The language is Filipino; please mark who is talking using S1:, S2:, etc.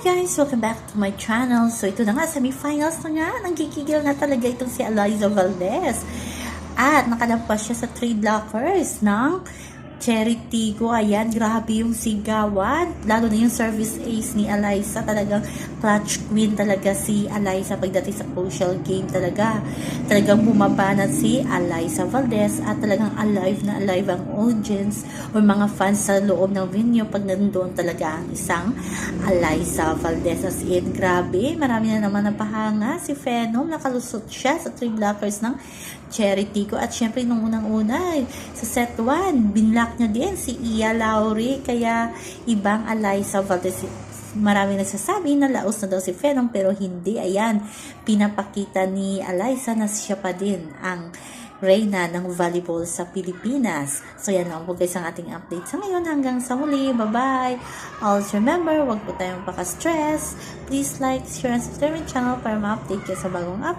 S1: guys! Welcome back to my channel. So ito na nga, semifinals na nga. Nagkikigil na talaga itong si Eliza Valdez. At nakalampas siya sa trade blockers ng Cherry Tigo. Ayan, grabe yung sigawan. Lalo na yung service ace ni Eliza. Talagang clutch queen talaga si Eliza pagdating sa crucial game talaga. Talagang bumabanat si Eliza Valdez at talagang alive na alive ang audience or mga fans sa loob ng venue pag nandoon talaga ang isang Eliza Valdez. As in, grabe. Marami na naman napahanga. Si Phenom, nakalusot siya sa three blockers ng Charity ko. At syempre, nung unang-una, eh, sa set 1, binlock niya din si Iya Lauri. Kaya, ibang Eliza Valdez marami nagsasabi na laos na daw si Phenom pero hindi. Ayan, pinapakita ni Eliza na siya pa din ang reyna ng volleyball sa Pilipinas. So yan lang po guys ang ating update sa ngayon. Hanggang sa muli. Bye-bye. Always remember, huwag po tayong paka-stress. Please like, share, and subscribe my channel para ma-update kayo sa bagong update.